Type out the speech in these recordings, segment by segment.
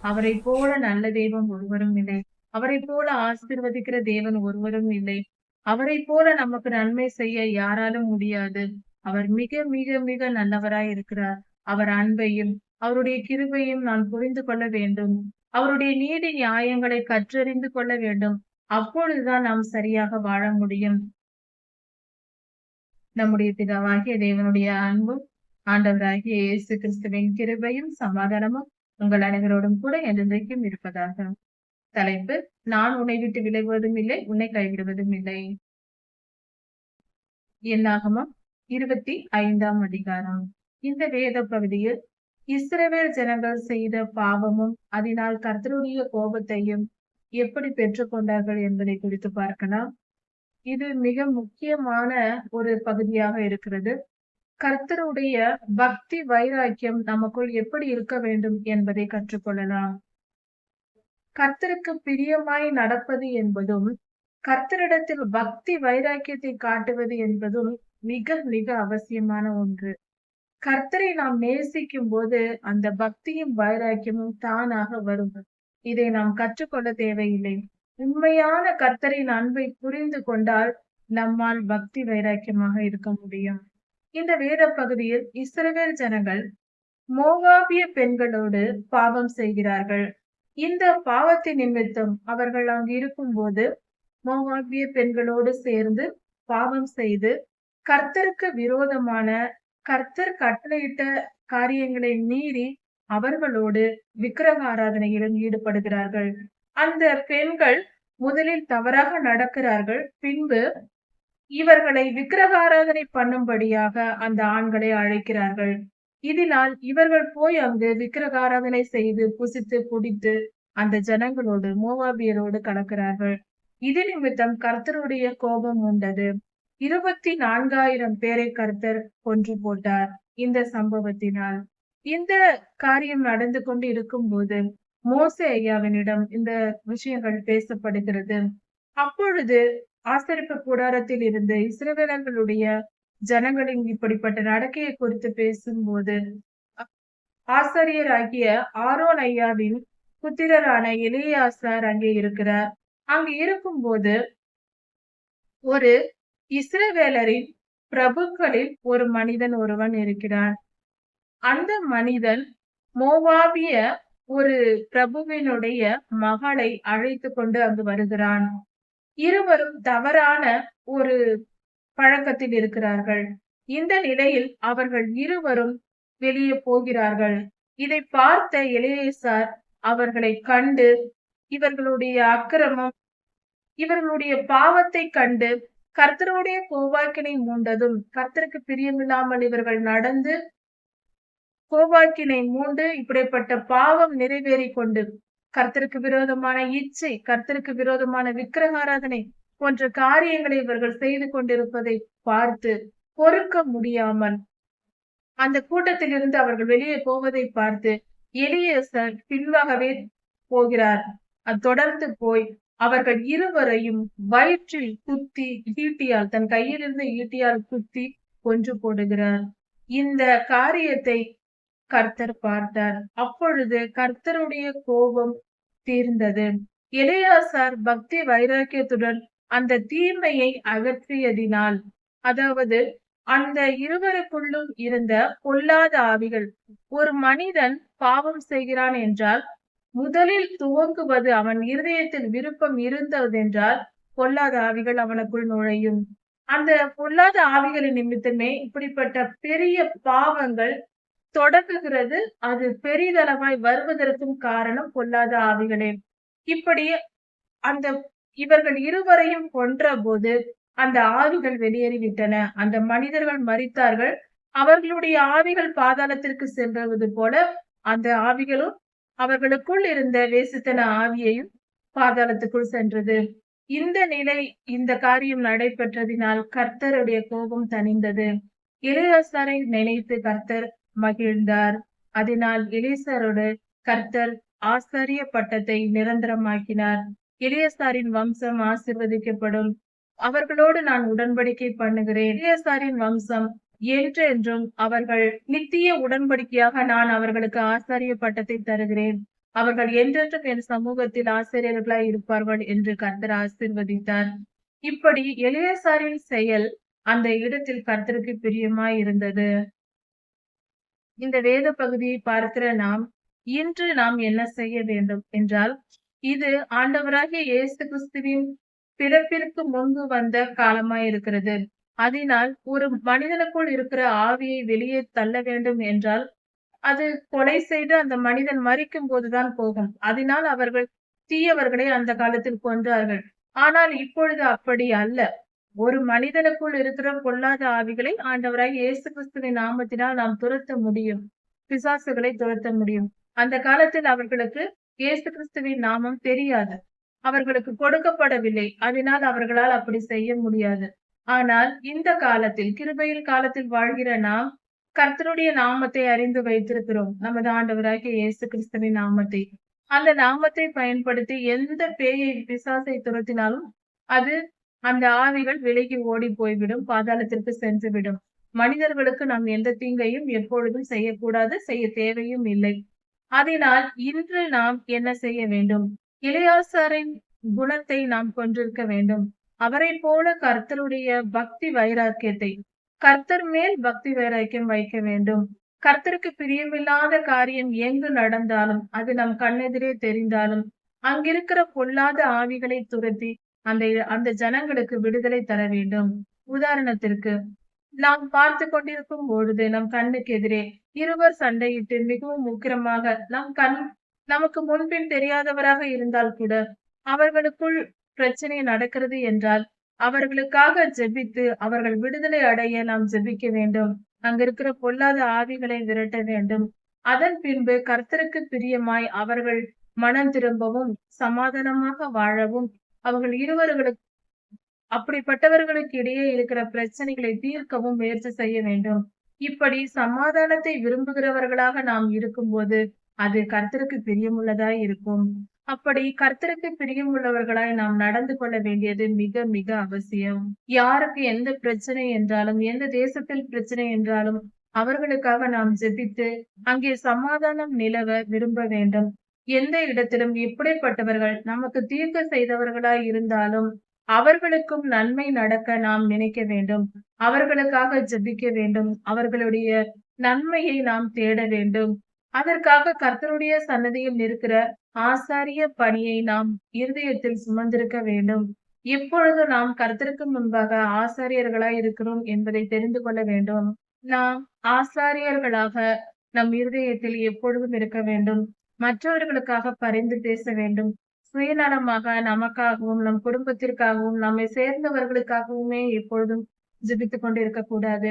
அவரை போல நல்ல தெய்வம் ஒருவரும் இல்லை. அவரை போல ஆசீர்வதிக்கிற தேவன் ஒருவரும் இல்லை. அவரை போல நமக்கு நன்மை செய்ய யாராலும் முடியாது. அவர் மிக மிக மிக நல்லவராய் இருக்கிறார். அவர் அன்பையும் அவருடைய கிருபையும் நான் புரிந்து கொள்ள வேண்டும். அவருடைய நீதி நியாயங்களை கற்றறிந்து கொள்ள வேண்டும். அப்பொழுதுதான் நாம் சரியாக வாழ முடியும். நம்முடைய பிதாவாகிய தேவனுடைய அன்பும் ஆண்டவராகிய இயேசு கிறிஸ்துவின் கிருபையும் சமாதானமும் உங்கள் அனைவரோடும் கூட என்றென்றைக்கும் இருப்பதாக. தலைப்பு நான் உன்னை விட்டு விலகுவதும் இல்லை உன்னை கைவிடுவதும் இல்லை. என்னாகமம் இருபத்தி ஐந்தாம் அதிகாரம். இந்த வேத பகுதியில் இஸ்ரவேல் ஜனங்கள் செய்த பாவமும் அதனால் கர்த்தருடைய கோபத்தையும் எப்படி பெற்றுக்கொண்டார்கள் என்பதை குறித்து பார்க்கலாம். இது மிக முக்கியமான ஒரு பகுதியாக இருக்கிறது. கர்த்தருடைய பக்தி வைராக்கியம் நமக்குள் எப்படி இருக்க வேண்டும் என்பதை கற்றுக்கொள்ளலாம். கர்த்தருக்கு பிரியமாய் நடப்பது என்பதும் கர்த்தரிடத்தில் பக்தி வைராக்கியத்தை காட்டுவது என்பதும் மிக மிக அவசியமான ஒன்று. கர்த்தரை நாம் நேசிக்கும் போது அந்த பக்தியும் வைராக்கியமும் தானாக வரும். இதை நாம் கற்றுக்கொள்ள தேவையில்லை. உண்மையான கர்த்தரின் அன்பை புரிந்து கொண்டால் நம்மால் பக்தி வைராக்கியமாக இருக்க முடியும். இந்த வேத பகுதியில் இஸ்ரவேல் ஜனங்கள் மோகாபிய பெண்களோடு பாவம் செய்கிறார்கள். இந்த பாவத்தின் நிமித்தம் அவர்கள் அங்கு இருக்கும்போது மோகாபிய பெண்களோடு சேர்ந்து பாவம் செய்து கர்த்தருக்கு விரோதமான கர்த்தர் கட்டளையிட்ட காரியங்களை மீறி அவர்களோடு விக்கிரக ஆராதனையிலும் ஈடுபடுகிறார்கள். அந்த பெண்கள் முதலில் தவறாக நடக்கிறார்கள். பின்பு இவர்களை விக்கிரக ஆராதனை பண்ணும்படியாக அந்த ஆண்களை அழைக்கிறார்கள். இதனால் இவர்கள் போய் அங்கு விக்கிரக ஆராதனை செய்து புசித்து குடித்து அந்த ஜனங்களோடு மோவாபியரோடு கலக்கிறார்கள். இது நிமித்தம் கர்த்தருடைய கோபம் உண்டது இருபத்தி நான்காயிரம் பேரை கர்த்தர் கொன்று போட்டார் இந்த சம்பவத்தினால். இந்த காரியம் நடந்து கொண்டு இருக்கும் போது மோசே ஐயாவினிடம் இந்த விஷயங்கள் பேசப்படுகிறது. அப்பொழுது ஆசரிப்பு கூடாரத்தில் இருந்த இஸ்ரவேலர்களுடைய ஜனங்களின் இப்படிப்பட்ட நடக்கையை குறித்து பேசும்போது ஆசிரியராகிய ஆரோன் ஐயாவின் புத்திரரான இளையாசார் அங்கே இருக்கிறார். அங்கு இருக்கும்போது ஒரு இஸ்ரவேலரின் பிரபுக்களில் ஒரு மனிதன் ஒருவன் இருக்கிறான். அந்த மனிதன் மோவாபிய ஒரு பிரபுவினுடைய மகளை அழைத்து கொண்டு அங்கு வருகிறான். இருவரும் தவறான ஒரு பழக்கத்தில் இருக்கிறார்கள். இந்த நிலையில் அவர்கள் இருவரும் வெளியே போகிறார்கள். இதை பார்த்த இளையசார் அவர்களை கண்டு இவர்களுடைய அக்கிரமம் இவர்களுடைய பாவத்தை கண்டு கர்த்தருடைய கோவாக்கினை மூண்டதும் கர்த்தருக்கு பிரியமில்லாமல் இவர்கள் நடந்து கோவாக்கினை மூண்டு இப்படிப்பட்ட பாவம் நிறைவேறி கொண்டு கர்த்தருக்கு விரோதமான இச்சை கர்த்தருக்கு விரோதமான விக்கிரகாராதனை போன்ற காரியங்களை இவர்கள் செய்து கொண்டிருப்பதை பார்த்து பொறுக்க முடியாமல் அந்த கூட்டத்தில் இருந்து அவர்கள் வெளியே போவதை பார்த்து எலியேசர் பின்வாகவே போகிறார். தொடர்ந்து போய் அவர்கள் இருவரையும் வயிற்றில் குத்தி ஈட்டியால் தன் கையிலிருந்து ஈட்டியால் குத்தி கொன்று போடுகிறார். இந்த காரியத்தை கர்த்தர் பார்த்தார். அப்பொழுது கர்த்தருடைய கோபம் தீர்ந்தது. இளையாசார் பக்தி வைராக்கியத்துடன் அந்த தீமையை அகற்றியதினால் அதாவது அந்த இருவருக்குள்ளும் இருந்த பொல்லாத ஆவிகள் ஒரு மனிதன் பாவம் செய்கிறான் என்றால் முதலில் துவங்குவது அவன் இருதயத்தில் விருப்பம் இருந்ததென்றால் பொல்லாத ஆவிகள் அவனுக்குள் நுழையும். அந்த பொல்லாத ஆவிகளின் நிமித்தமே இப்படிப்பட்ட பெரிய பாவங்கள் தொடங்குகிறது. அது பெரிதளவாய் வருவதற்கும் காரணம் பொல்லாத ஆவிகளே. இப்படி அந்த இவர்கள் இருவரையும் கொன்ற போது அந்த ஆவிகள் வெளியேறிவிட்டன. அந்த மனிதர்கள் மறித்தார்கள் அவர்களுடைய ஆவிகள் பாதாளத்திற்கு சென்றது போல அந்த ஆவிகளும் அவர்களுக்குள் இருந்த வேசித்தன ஆவியையும் பாதாளத்துக்குள் சென்றது. இந்த நிலை இந்த காரியம் நடைபெற்றதினால் கர்த்தருடைய கோபம் தணிந்தது. இளையசாரை நினைத்து கர்த்தர் மகிழ்ந்தார். அதனால் எலிசரோடு கர்த்தர் ஆசாரிய பட்டத்தை நிரந்தரமாக்கினார். இளையசாரின் வம்சம் ஆசிர்வதிக்கப்படும். அவர்களோடு நான் உடன்படிக்கை பண்ணுகிறேன். இளையசாரின் வம்சம் என்றென்றும் அவர்கள் நித்திய உடன்படிக்கையாக நான் அவர்களுக்கு ஆசாரிய பட்டத்தை தருகிறேன். அவர்கள் என்றென்றும் என் சமூகத்தில் ஆசிரியர்களாய் இருப்பார்கள் என்று கர்த்தர் ஆசிர்வதித்தார். இப்படி எளியசாரின் செயல் அந்த இடத்தில் கர்த்தருக்கு பிரியமாய் இருந்தது. இந்த வேத பகுதியை பார்க்கிற நாம் இன்று நாம் என்ன செய்ய வேண்டும் என்றால் இது ஆண்டவராகிய இயேசு கிறிஸ்துவின் பிறப்பிற்கு முன்பு வந்த காலமாய் இருக்கிறது. அதனால் ஒரு மனிதனுக்குள் இருக்கிற ஆவியை வெளியே தள்ள வேண்டும் என்றால் அது கொலை செய்து அந்த மனிதன் மறிக்கும் போதுதான் போகும். அதனால் அவர்கள் தீயவர்களை அந்த காலத்தில் கொன்றார்கள். ஆனால் இப்பொழுது அப்படி அல்ல. ஒரு மனிதனுக்குள் இருக்கிற பொல்லாத ஆவிகளை ஆண்டவராய் இயேசு கிறிஸ்துவின் நாமத்தினால் நாம் துரத்த முடியும். பிசாசுகளை துரத்த முடியும். அந்த காலத்தில் அவர்களுக்கு இயேசு கிறிஸ்துவின் நாமம் தெரியாது. அவர்களுக்கு கொடுக்கப்படவில்லை. அதனால் அவர்களால் அப்படி செய்ய முடியாது. ஆனால் இந்த காலத்தில் கிருபையில் காலத்தில் வாழ்கிற நாம் கர்த்தருடைய நாமத்தை அறிந்து வைத்திருக்கிறோம். நமது ஆண்டவராகிய இயேசு கிறிஸ்துவின் நாமத்தை. அந்த நாமத்தை பயன்படுத்தி எந்த பேயை பிசாசை துரத்தினாலும் அது அந்த ஆவிகள் விலகி ஓடி போய்விடும் பாதாளத்திற்கு சென்றுவிடும் மனிதர்களுக்கு நாம் எந்த தீங்கையும் எப்பொழுதும் செய்யக்கூடாது செய்ய தேவையும் இல்லை. அதனால் இன்று நாம் என்ன செய்ய வேண்டும்? இளையாசாரின் குணத்தை நாம் கொண்டிருக்க வேண்டும். அவரை போல கர்த்தருடைய பக்தி வைராக்கியத்தை கர்த்தர் மேல் பக்தி வைராக்கியம் வைக்க வேண்டும். கர்த்தருக்கு பிரியமில்லாத காரியம் எங்கு நடந்தாலும் அது நம் கண்ணெதிரே தெரிந்தாலும் அங்கிருக்கிற பொல்லாத ஆவிகளை துரத்தி அந்த அந்த ஜனங்களுக்கு விடுதலை தர வேண்டும். உதாரணத்திற்கு நாம் பார்த்து கொண்டிருக்கும் பொழுது நம் கண்ணுக்கு எதிரே இருவர் சண்டையிட்டு மிகவும் உக்கிரமாக நம் கண் நமக்கு முன்பின் தெரியாதவராக இருந்தால் கூட அவர்களுக்குள் பிரச்சனை நடக்கிறது என்றால் அவர்களுக்காக ஜெபித்து அவர்கள் விடுதலை அடைய நாம் ஜெபிக்க வேண்டும். அங்கிருக்கிற பொல்லாத ஆவிகளை விரட்ட வேண்டும். அதன் பின்பு கர்த்தருக்கு பிரியமாய் அவர்கள் மனம் திரும்பவும் சமாதானமாக வாழவும் அவர்கள் இருவர்களுக்கு அப்படிப்பட்டவர்களுக்கு இடையே இருக்கிற பிரச்சனைகளை தீர்க்கவும் முயற்சி செய்ய வேண்டும். இப்படி சமாதானத்தை விரும்புகிறவர்களாக நாம் இருக்கும்போது அது கர்த்தருக்கு பிரியமுள்ளதாய் இருக்கும். அப்படி கர்த்தருக்கு பிரியமுள்ளவர்களாய் நாம் நடந்து கொள்ள வேண்டியது மிக மிக அவசியம். யாருக்கு எந்த பிரச்சனை என்றாலும் எந்த தேசத்தில் பிரச்சனை என்றாலும் அவர்களுக்காக நாம் ஜெபித்து அங்கே சமாதானம் நிலவ விரும்ப வேண்டும். எந்த இடத்திலும் எப்படிப்பட்டவர்கள் நமக்கு தீர்க்க செய்தவர்களாய் இருந்தாலும் அவர்களுக்கும் நன்மை நடக்க நாம் நினைக்க வேண்டும். அவர்களுக்காக ஜபிக்க வேண்டும். அவர்களுடைய நன்மையை நாம் தேட வேண்டும். அதற்காக கர்த்தருடைய சன்னதியில் இருக்கிற ஆசாரிய பணியை நாம் இருதயத்தில் சுமந்திருக்க வேண்டும். எப்பொழுது நாம் கர்த்தருக்கு முன்பாக ஆசாரியர்களாய் இருக்கிறோம் என்பதை தெரிந்து கொள்ள வேண்டும். நாம் ஆசாரியர்களாக நம் இருதயத்தில் எப்பொழுதும் இருக்க வேண்டும். மற்றவர்களுக்காக பரிந்து பேச வேண்டும். சுயநலமாக நமக்காகவும் நம் குடும்பத்திற்காகவும் நம்மை சேர்ந்தவர்களுக்காகவுமே எப்பொழுதும் ஜிபித்துக் கொண்டிருக்க கூடாது.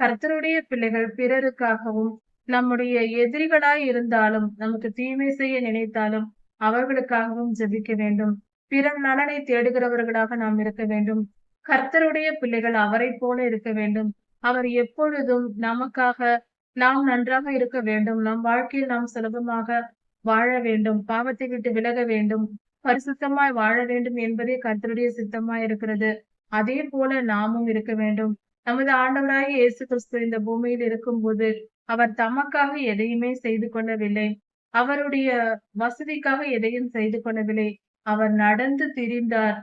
கர்த்தருடைய பிள்ளைகள் பிறருக்காகவும் நம்முடைய எதிரிகளாய் இருந்தாலும் நமக்கு தீமை செய்ய நினைத்தாலும் அவர்களுக்காகவும் ஜெபிக்க வேண்டும். பிறர் நலனை தேடுகிறவர்களாக நாம் இருக்க வேண்டும். கர்த்தருடைய பிள்ளைகள் அவரை போல இருக்க வேண்டும். அவர் எப்பொழுதும் நமக்காக நாம் நன்றாக இருக்க வேண்டும். நம் வாழ்க்கையில் நாம் சுலபமாக வாழ வேண்டும் பாவத்தை விட்டு விலக வேண்டும் பரிசுத்தமாய் வாழ வேண்டும் என்பதே கர்த்தருடைய சித்தமாய் இருக்கிறது. அதே போல நாமும் இருக்க வேண்டும். நமது ஆண்டவராக இயேசு கிறிஸ்து இந்த பூமியில் இருக்கும்போது அவர் தமக்காக எதையுமே செய்து கொள்ளவில்லை. அவருடைய வசதிக்காக எதையும் செய்து கொள்ளவில்லை. அவர் நடந்து திரிந்தார்.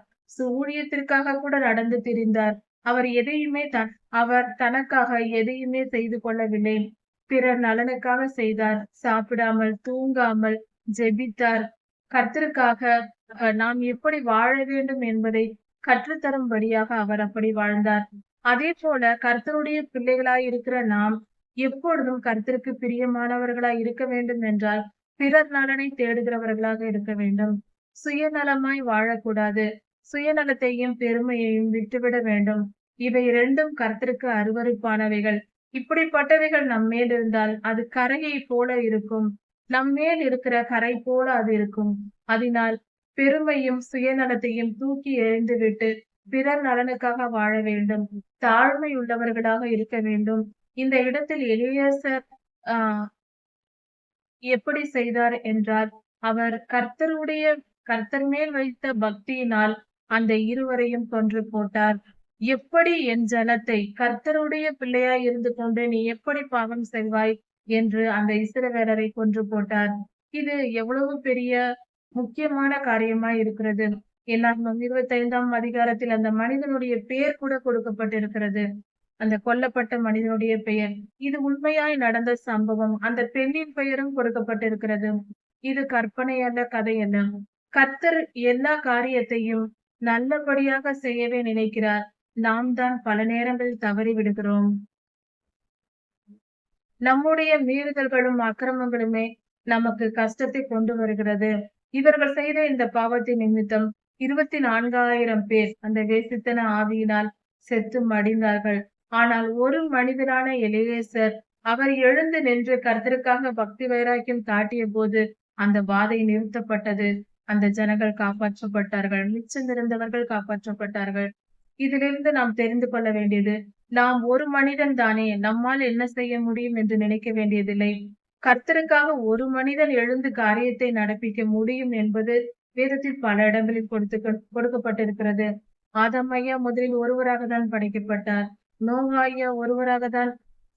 ஊழியத்திற்காக கூட நடந்து திரிந்தார். அவர் எதையுமே தன் அவர் தனக்காக எதையுமே செய்து கொள்ளவில்லை. பிறர் நலனுக்காக செய்தார். சாப்பிடாமல் தூங்காமல் ஜெபித்தார். கர்த்தருக்காக நாம் எப்படி வாழ வேண்டும் என்பதை கற்றுத்தரும்படியாக அவர் அப்படி வாழ்ந்தார். அதே போல கர்த்தருடைய பிள்ளைகளாய் இருக்கிற நாம் எப்பொழுதும் கர்த்தருக்கு பிரியமானவர்களாய் இருக்க வேண்டும் என்றால் பிறர் நலனை தேடுகிறவர்களாக இருக்க வேண்டும். சுயநலமாய் வாழக்கூடாது. சுயநலத்தையும் பெருமையையும் விட்டுவிட வேண்டும். இவை இரண்டும் கர்த்தருக்கு அருவறுப்பானவைகள் இப்படிப்பட்டவைகள் நம்மேல் இருந்தால் அது கரையை போல இருக்கும். நம்மேல் இருக்கிற கரை போல அது இருக்கும். அதனால் பெருமையும் சுயநலத்தையும் தூக்கி எறிந்துவிட்டு பிறர் நலனுக்காக வாழ வேண்டும். தாழ்மை உள்ளவர்களாக இருக்க வேண்டும். இந்த இடத்தில் எலியேசர் ஆஹ் எப்படி செய்தார் என்றால் அவர் கர்த்தருடைய கர்த்தர் மேல் வைத்த பக்தியினால் அந்த இருவரையும் கொன்று போட்டார். எப்படி என் ஜனத்தை கர்த்தருடைய பிள்ளையாய் இருந்து கொண்டு நீ எப்படி பாவம் செய்வாய் என்று அந்த இஸ்ரவேலரை கொன்று போட்டார். இது எவ்வளவு பெரிய முக்கியமான காரியமா இருக்கிறது. என்னாகமம் இருபத்தைந்தாம் அதிகாரத்தில் அந்த மனிதனுடைய பெயர் கூட கொடுக்கப்பட்டிருக்கிறது. அந்த கொல்லப்பட்ட மனிதனுடைய பெயர். இது உண்மையாய் நடந்த சம்பவம். அந்த பெண்ணின் பெயரும் கொடுக்கப்பட்டிருக்கிறது. இது கற்பனை அல்ல கதை அல்ல. கர்த்தர் எல்லா காரியத்தையும் நல்லபடியாக செய்யவே நினைக்கிறார். நாம் தான் பல நேரங்களில் தவறி விடுகிறோம். நம்முடைய மீறுதல்களும் அக்கிரமங்களுமே நமக்கு கஷ்டத்தை கொண்டு வருகிறது. இவர்கள் செய்த இந்த பாவத்தின் நிமித்தம் இருபத்தி நான்காயிரம் பேர் அந்த வேசித்தன ஆவியினால் செத்து மடிந்தார்கள். ஆனால் ஒரு மனிதனான எலியேசர் அவர் எழுந்து நின்று கர்த்தருக்காக பக்தி வைராக்கியம் காட்டிய போது அந்த பாதை நிறுத்தப்பட்டது. அந்த ஜனங்கள் காப்பாற்றப்பட்டார்கள். மிச்சம் இருந்தவர்கள் காப்பாற்றப்பட்டார்கள். இதிலிருந்து நாம் தெரிந்து கொள்ள வேண்டியது நாம் ஒரு மனிதன் தானே நம்மால் என்ன செய்ய முடியும் என்று நினைக்க வேண்டியதில்லை. கர்த்தருக்காக ஒரு மனிதன் எழுந்து காரியத்தை நடப்பிக்க முடியும் என்பது வேதத்தில் பல இடங்களில் கொடுத்து கொடுக்கப்பட்டிருக்கிறது. ஆதம் ஐயா முதலில் ஒருவராக தான் படைக்கப்பட்டார். நோகாயா ஒருவராக தான்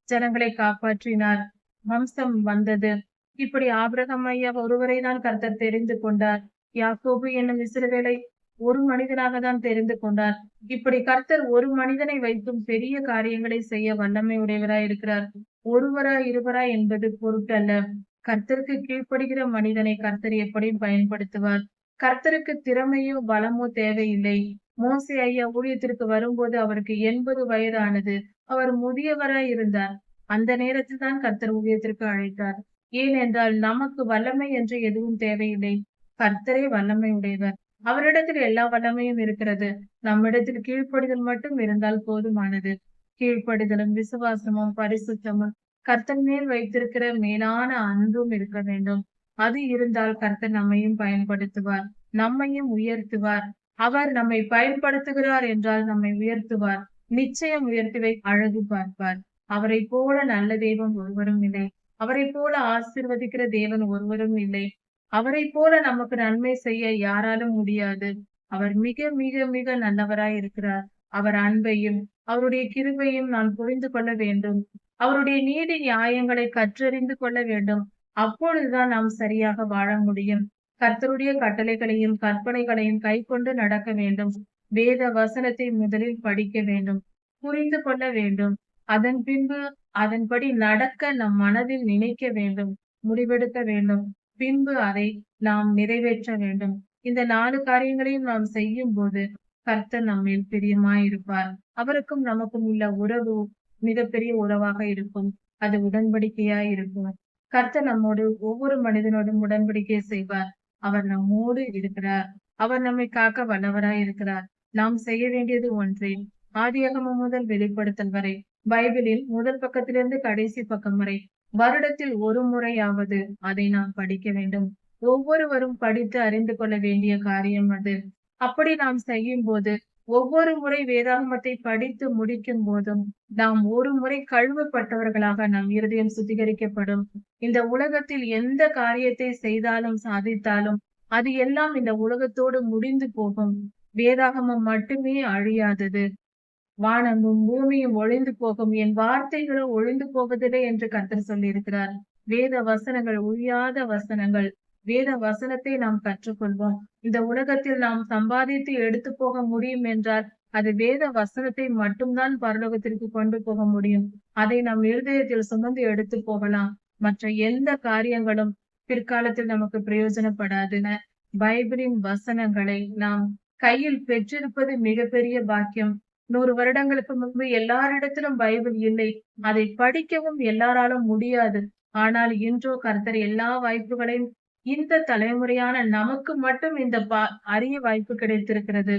ஜனங்களை காப்பாற்றினார். வம்சம் வந்தது. இப்படி ஆபிரகம் ஐயா ஒருவரை தான் கர்த்தர் தெரிந்து கொண்டார். யாக்கோபு என்னும் இஸ்ரவேலை ஒரு மனிதனாக தான் தெரிந்து கொண்டார். இப்படி கர்த்தர் ஒரு மனிதனை வைத்தும் பெரிய காரியங்களை செய்ய வல்லமை உடையவராய் இருக்கிறார். ஒருவரா இருவரா என்பது பொருட்டல்ல. கர்த்தருக்கு கீழ்ப்படுகிற மனிதனை கர்த்தர் எப்படியும் பயன்படுத்துவார். கர்த்தருக்கு திறமையோ பலமோ தேவையில்லை. மோசை ஐயா ஊழியத்திற்கு வரும்போது அவருக்கு எண்பது வயதானது. அவர் முதியவராய் இருந்தார். அந்த நேரத்தில் தான் கர்த்தர் ஊழியத்திற்கு அழைத்தார். ஏனென்றால் நமக்கு வல்லமை என்று எதுவும் தேவையில்லை. கர்த்தரே வல்லமை உடையவர். அவரிடத்தில் எல்லா வல்லமையும் இருக்கிறது. நம்மிடத்தில் கீழ்ப்படிதல் மட்டும் இருந்தால் போதுமானது. கீழ்ப்படிதலும் விசுவாசமும் பரிசுத்தமும் கர்த்தன் மேல் வைத்திருக்கிற மேலான அன்பும் இருக்க வேண்டும். அது இருந்தால் கர்த்தர் நம்மையும் பயன்படுத்துவார் நம்மையும் உயர்த்துவார். அவர் நம்மை பயன்படுத்துகிறார் என்றால் நம்மை உயர்த்துவார் நிச்சயம் உயர்த்துவை அழகு பார்ப்பார். அவரை போல நல்ல தெய்வம் ஒருவரும் இல்லை. அவரை போல ஆசிர்வதிக்கிற தேவன் ஒருவரும் இல்லை. அவரை போல நமக்கு நன்மை செய்ய யாராலும் முடியாது. அவர் மிக மிக மிக நல்லவராய் இருக்கிறார். அவர் அன்பையும் அவருடைய கிருபையும் நான் புரிந்து கொள்ள வேண்டும். அவருடைய நீதி நியாயங்களை கற்றறிந்து கொள்ள வேண்டும். அப்பொழுதுதான் நாம் சரியாக வாழ முடியும். கர்த்தருடைய கட்டளைகளையும் கற்பனைகளையும் கை கொண்டு நடக்க வேண்டும். வேத வசனத்தை முதலில் படிக்க வேண்டும். புரிந்து கொள்ள வேண்டும். அதன் பின்பு அதன்படி நடக்க நம் மனதில் நினைக்க வேண்டும். முடிவெடுக்க வேண்டும். பின்பு அதை நாம் நிறைவேற்ற வேண்டும். இந்த நாலு காரியங்களையும் நாம் செய்யும் போது கர்த்தர் நம்மில் பிரியமாயிருப்பார். அவருக்கும் நமக்கும் உள்ள உறவு மிகப்பெரிய உறவாக இருக்கும். அது உடன்படிக்கையா இருக்கும் கர்த்தர் நம்மோடு ஒவ்வொரு மனிதனோடும் உடன்படிக்கை செய்வார். அவர் நம்மோடு இருக்கிறார். அவர் நம்மை காக்க வல்லவராய் இருக்கிறார் நாம் செய்ய வேண்டியது ஒன்றே ஆதியகமம் முதல் வெளிப்படுத்தல் வரை பைபிளில் முதல் பக்கத்திலிருந்து கடைசி பக்கம் வரை வருடத்தில் ஒரு முறையாவது அதை நாம் படிக்க வேண்டும். ஒவ்வொருவரும் படித்து அறிந்து கொள்ள வேண்டிய காரியம் அது. அப்படி நாம் செய்யும் போது ஒவ்வொரு முறை வேதாகமத்தை படித்து முடிக்கும் போதும் நாம் ஒரு முறை கழுவப்பட்டவர்களாக நம் இருதயம் சுத்திகரிக்கப்படும். இந்த உலகத்தில் எந்த காரியத்தை செய்தாலும் சாதித்தாலும் அது எல்லாம் இந்த உலகத்தோடு முடிந்து போகும். வேதாகமம் மட்டுமே அழியாதது. வானமும் பூமியும் ஒழிந்து போகும். என் வார்த்தைகளும் ஒழிந்து போவதில்லை என்று கர்த்தர் சொல்லியிருக்கிறார். வேத வசனங்கள் ஒழியாத வசனங்கள். வேத வசனத்தை நாம் கற்றுக்கொள்வோம். இந்த உலகத்தில் நாம் சம்பாதித்து எடுத்து போக முடியும் என்றால் அது வேத வசனத்தை மட்டும்தான் பரலோகத்திற்கு கொண்டு போக முடியும். அதை நம் இருதயத்தில் சுமந்து எடுத்து போகலாம். மற்ற எந்த காரியங்களும் பிற்காலத்தில் நமக்கு பிரயோஜனப்படாதுன. பைபிளின் வசனங்களை நாம் கையில் பெற்றிருப்பது மிகப்பெரிய பாக்கியம். நூறு வருடங்களுக்கு முன்பு எல்லாரிடத்திலும் பைபிள் இல்லை. அதை படிக்கவும் எல்லாராலும் முடியாது. ஆனால் இன்றோ கர்த்தர் எல்லா வாய்ப்புகளையும் இந்த தலைமுறையான நமக்கு மட்டும் இந்த பா அரிய வாய்ப்பு கிடைத்திருக்கிறது.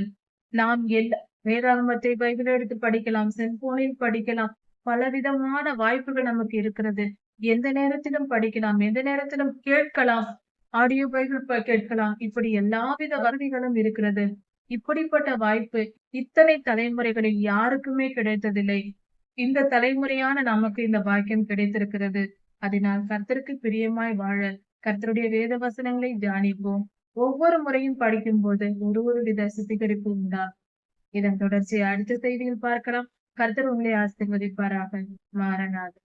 நாம் எல்லா வேதாகமத்தை பைபிள் எடுத்து படிக்கலாம் செல்போனில் படிக்கலாம். பலவிதமான வாய்ப்புகள் நமக்கு இருக்கிறது. எந்த நேரத்திலும் படிக்கலாம் எந்த நேரத்திலும் கேட்கலாம். ஆடியோ பைபிள் கேட்கலாம். இப்படி எல்லாவித வசதிகளும் இருக்கிறது. இப்படிப்பட்ட வாய்ப்பு இத்தனை தலைமுறைகளில் யாருக்குமே கிடைத்ததில்லை. இந்த தலைமுறையான நமக்கு இந்த பாக்கியம் கிடைத்திருக்கிறது. அதனால் கர்த்தருக்கு பிரியமாய் வாழ கர்த்தருடைய வேத வசனங்களை தியானிப்போம். ஒவ்வொரு முறையும் படிக்கும் போது ஒரு ஒரு வித சுத்திகரிப்பு உண்டா இதன் தொடர்ச்சியை அடுத்த செய்தியில் பார்க்கலாம். கர்த்தர் உங்களை ஆசிர்வதிப்பாராக. மாறனாது